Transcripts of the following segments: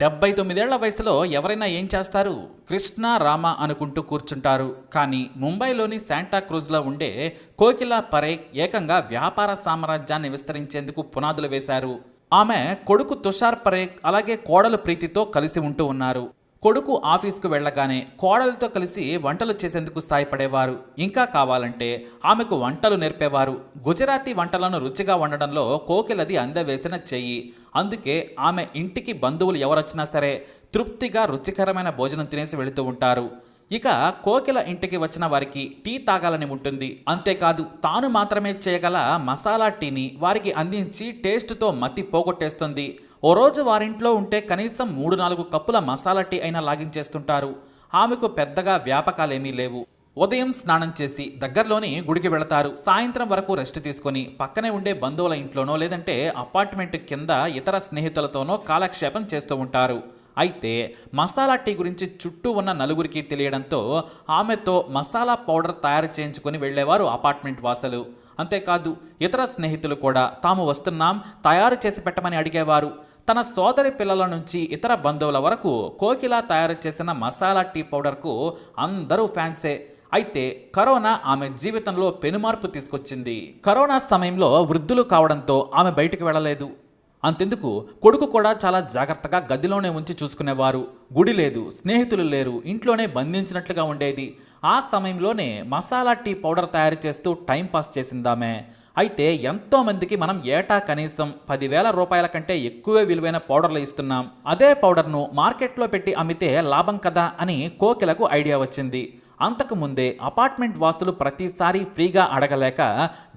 డెబ్బై తొమ్మిదేళ్ళ వయసులో ఎవరైనా ఏం చేస్తారు? కృష్ణ రామ అనుకుంటూ కూర్చుంటారు. కానీ ముంబైలోని శాంటా క్రూజ్లో ఉండే కోకిలా పరేఖ్ ఏకంగా వ్యాపార సామ్రాజ్యాన్ని విస్తరించేందుకు పునాదులు వేశారు. ఆమె కొడుకు తుషార్ పరేక్ అలాగే కోడలు ప్రీతితో కలిసి ఉంటూ ఉన్నారు. కొడుకు ఆఫీస్కు వెళ్ళగానే కోడలతో కలిసి వంటలు చేసేందుకు సాయపడేవారు. ఇంకా కావాలంటే ఆమెకు వంటలు నేర్పేవారు. గుజరాతీ వంటలను రుచిగా వండడంలో కోకిలది అందవేసిన చెయ్యి. అందుకే ఆమె ఇంటికి బంధువులు ఎవరొచ్చినా సరే తృప్తిగా రుచికరమైన భోజనం తినేసి వెళుతూ ఉంటారు. ఇక కోకిల ఇంటికి వచ్చిన వారికి టీ తాగాలని ఉంటుంది. అంతేకాదు తాను మాత్రమే చేయగల మసాలా టీని వారికి అందించి టేస్ట్తో మతి పోగొట్టేస్తుంది. ఓ రోజు వారింట్లో ఉంటే కనీసం మూడు నాలుగు కప్పుల మసాలా టీ అయినా లాగించేస్తుంటారు. ఆమెకు పెద్దగా వ్యాపకాలేమీ లేవు. ఉదయం స్నానం చేసి దగ్గరలోని గుడికి వెళతారు. సాయంత్రం వరకు రెస్ట్ తీసుకొని పక్కనే ఉండే బంధువుల ఇంట్లోనో లేదంటే అపార్ట్మెంట్ కింద ఇతర స్నేహితులతోనో కాలక్షేపం చేస్తూ ఉంటారు. అయితే మసాలా టీ గురించి చుట్టూ ఉన్న నలుగురికి తెలియడంతో ఆమెతో మసాలా పౌడర్ తయారు చేయించుకొని వెళ్ళేవారు అపార్ట్మెంట్ వాసులు. అంతేకాదు ఇతర స్నేహితులు కూడా తాము వస్తున్నాం తయారు చేసి పెట్టమని అడిగేవారు. తన సోదరి పిల్లల నుంచి ఇతర బంధువుల వరకు కోకిలా తయారు చేసిన మసాలా టీ పౌడర్కు అందరూ ఫ్యాన్సే. అయితే కరోనా ఆమె జీవితంలో పెనుమార్పు తీసుకొచ్చింది. కరోనా సమయంలో వృద్ధులు కావడంతో ఆమె బయటికి వెళ్ళలేదు. అంతెందుకు? కొడుకు కూడా చాలా జాగ్రత్తగా గదిలోనే ఉంచి చూసుకునేవారు. గుడి లేదు స్నేహితులు లేరు ఇంట్లోనే బంధించినట్లుగా ఉండేది. ఆ సమయంలోనే మసాలా టీ పౌడర్ తయారు చేస్తూ టైంపాస్ చేసిందామె చేసిందామే. అయితే ఎంతో మందికి మనం ఏటా కనీసం పదివేల రూపాయల కంటే ఎక్కువే విలువైన పౌడర్లు ఇస్తున్నాం. అదే పౌడర్ను మార్కెట్లో పెట్టి అమ్మితే లాభం కదా అని కోకిలకు ఐడియా వచ్చింది. అంతకు ముందే అపార్ట్మెంట్ వాసులు ప్రతిసారి ఫ్రీగా అడగలేక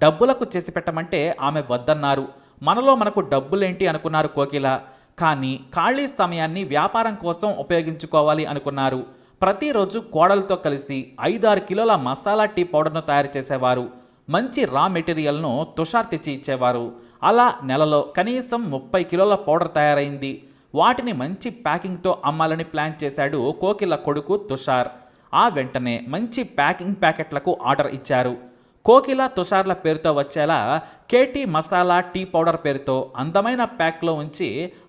డబ్బులకు చేసి పెట్టమంటే ఆమె వద్దన్నారు. మనలో మనకు డబ్బులేంటి అనుకున్నారు కోకిల. కానీ ఖాళీ సమయాన్ని వ్యాపారం కోసం ఉపయోగించుకోవాలి అనుకున్నారు. ప్రతిరోజు కోడలతో కలిసి ఐదారు కిలోల మసాలా టీ పౌడర్ను తయారు చేసేవారు. మంచి రా మెటీరియల్ను తుషార్ తెచ్చి ఇచ్చేవారు. అలా నెలలో కనీసం ముప్పై కిలోల పౌడర్ తయారైంది. వాటిని మంచి ప్యాకింగ్తో అమ్మాలని ప్లాన్ చేశాడు కోకిల కొడుకు తుషార్. ఆ వెంటనే మంచి ప్యాకింగ్ ప్యాకెట్లకు ఆర్డర్ ఇచ్చారు. కోకిల తుషార్ల పేరుతో వచ్చేలా కేటీ మసాలా టీ పౌడర్ పేరుతో అందమైన ప్యాక్లో ఉంచి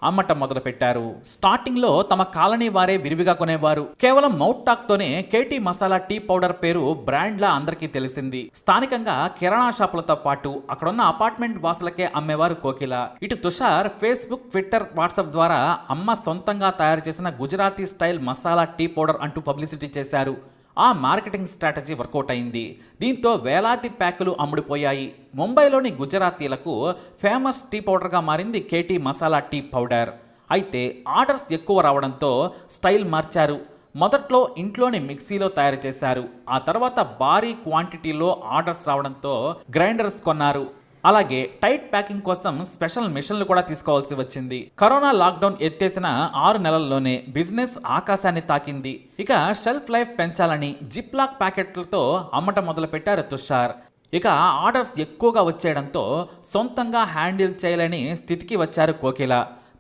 అమ్మటం మొదలుపెట్టారు. స్టార్టింగ్లో తమ కాలనీ వారే విరివిగా కొనేవారు. కేవలం మౌట్ టాక్తోనే కేటీ మసాలా టీ పౌడర్ పేరు బ్రాండ్లా అందరికీ తెలిసింది. స్థానికంగా కిరాణా షాపులతో పాటు అక్కడున్న అపార్ట్మెంట్ వాసులకే అమ్మేవారు కోకిల. ఇటు తుషార్ ఫేస్బుక్ ట్విట్టర్ వాట్సాప్ ద్వారా అమ్మ సొంతంగా తయారు చేసిన Gujarati style masala tea powder అంటూ పబ్లిసిటీ చేశారు. ఆ మార్కెటింగ్ స్ట్రాటజీ వర్కౌట్ అయింది. దీంతో వేలాది ప్యాకులు అమ్ముడుపోయాయి. ముంబైలోని గుజరాతీలకు ఫేమస్ టీ పౌడర్గా మారింది కేటీ మసాలా టీ పౌడర్. అయితే ఆర్డర్స్ ఎక్కువ రావడంతో స్టైల్ మార్చారు. మొదట్లో ఇంట్లోని మిక్సీలో తయారు చేశారు. ఆ తర్వాత భారీ క్వాంటిటీలో ఆర్డర్స్ రావడంతో గ్రైండర్స్ కొన్నారు. అలాగే టైట్ ప్యాకింగ్ కోసం స్పెషల్ మిషన్లు కూడా తీసుకోవాల్సి వచ్చింది. కరోనా లాక్డౌన్ ఎత్తేసిన ఆరు నెలల్లోనే బిజినెస్ ఆకాశాన్ని తాకింది. ఇక షెల్ఫ్ లైఫ్ పెంచాలని జిప్ లాక్ ప్యాకెట్లతో అమ్మటం మొదలుపెట్టారు తుషార్. ఇక ఆర్డర్స్ ఎక్కువగా వచ్చేయడంతో సొంతంగా హ్యాండిల్ చేయలేని స్థితికి వచ్చారు కోకిల.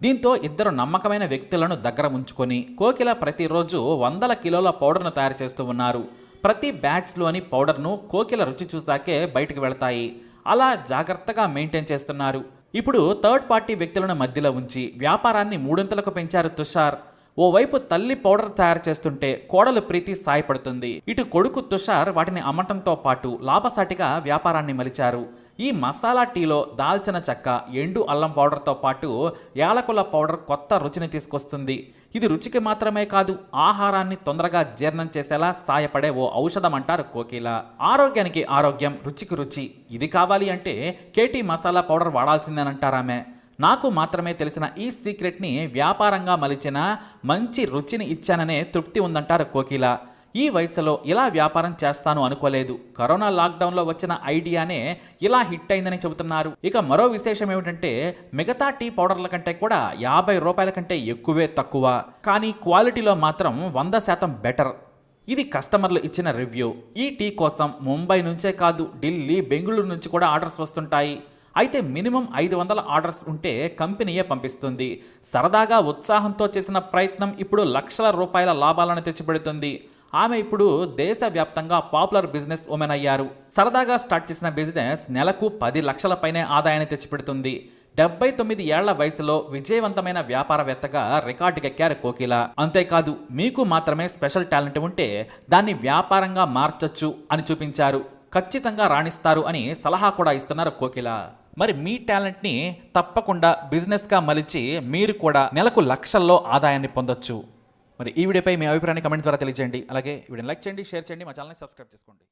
దీంతో ఇద్దరు నమ్మకమైన వ్యక్తులను దగ్గర ఉంచుకొని కోకిల ప్రతిరోజు వందల కిలోల పౌడర్ను తయారు చేస్తూ ఉన్నారు. ప్రతి బ్యాచ్లోని పౌడర్ను కోకిల రుచి చూసాకే బయటకు వెళతాయి. అలా జాగ్రత్తగా మెయింటైన్ చేస్తున్నారు. ఇప్పుడు థర్డ్ పార్టీ వ్యక్తులను మధ్యలో ఉంచి వ్యాపారాన్ని మూడొంతలకు పెంచారు తుషార్. ఓవైపు తల్లి పౌడర్ తయారు చేస్తుంటే కోడలు ప్రీతి సాయపడుతుంది. ఇటు కొడుకు తుషార్ వాటిని అమ్మటంతో పాటు లాభసాటిగా వ్యాపారాన్ని మలిచారు. ఈ మసాలా టీలో దాల్చిన చెక్క ఎండు అల్లం పౌడర్తో పాటు యాలకుల పౌడర్ కొత్త రుచిని తీసుకొస్తుంది. ఇది రుచికి మాత్రమే కాదు ఆహారాన్ని తొందరగా జీర్ణం చేసేలా సాయపడే ఓ ఔషధం అంటారు కోకిల. ఆరోగ్యానికి ఆరోగ్యం రుచికి రుచి. ఇది కావాలి అంటే కేటీ మసాలా పౌడర్ వాడాల్సిందేనంటారామె. నాకు మాత్రమే తెలిసిన ఈ సీక్రెట్ని వ్యాపారంగా మలిచిన మంచి రుచిని ఇచ్చాననే తృప్తి ఉందంటారు కోకిల. ఈ వయసులో ఇలా వ్యాపారం చేస్తాను అనుకోలేదు. కరోనా లాక్డౌన్లో వచ్చిన ఐడియానే ఇలా హిట్ అయిందని చెబుతున్నారు. ఇక మరో విశేషం ఏమిటంటే మిగతా టీ పౌడర్ల కంటే కూడా యాభై రూపాయల కంటే ఎక్కువే తక్కువ. కానీ క్వాలిటీలో మాత్రం వంద శాతం బెటర్. ఇది కస్టమర్లు ఇచ్చిన రివ్యూ. ఈ టీ కోసం ముంబై నుంచే కాదు ఢిల్లీ బెంగళూరు నుంచి కూడా ఆర్డర్స్ వస్తుంటాయి. అయితే మినిమం ఐదు వందల ఆర్డర్స్ ఉంటే కంపెనీయే పంపిస్తుంది. సరదాగా ఉత్సాహంతో చేసిన ప్రయత్నం ఇప్పుడు లక్షల రూపాయల లాభాలను తెచ్చిపెడుతుంది. ఆమె ఇప్పుడు దేశవ్యాప్తంగా పాపులర్ బిజినెస్ ఉమెన్ అయ్యారు. సరదాగా స్టార్ట్ చేసిన బిజినెస్ నెలకు పది లక్షల పైనే ఆదాయాన్ని తెచ్చిపెడుతుంది. డెబ్బై తొమ్మిది ఏళ్ళ వయసులో విజయవంతమైన వ్యాపారవేత్తగా రికార్డుకెక్కారు కోకిల. అంతేకాదు మీకు మాత్రమే స్పెషల్ టాలెంట్ ఉంటే దాన్ని వ్యాపారంగా మార్చొచ్చు అని చూపించారు. ఖచ్చితంగా రాణిస్తారు అని సలహా కూడా ఇస్తున్నారు కోకిల. మరి మీ టాలెంట్ని తప్పకుండా బిజినెస్గా మలిచి మీరు కూడా నెలకు లక్షల్లో ఆదాయాన్ని పొందొచ్చు. మరి ఈ వీడియోపై మీ అభిప్రాయాన్ని కమెంట్ ద్వారా తెలియజేయండి. అలాగే వీడియోని లైక్ చేయండి షేర్ చేయండి మా ఛానల్ని సబ్స్క్రైబ్ చేసుకోండి.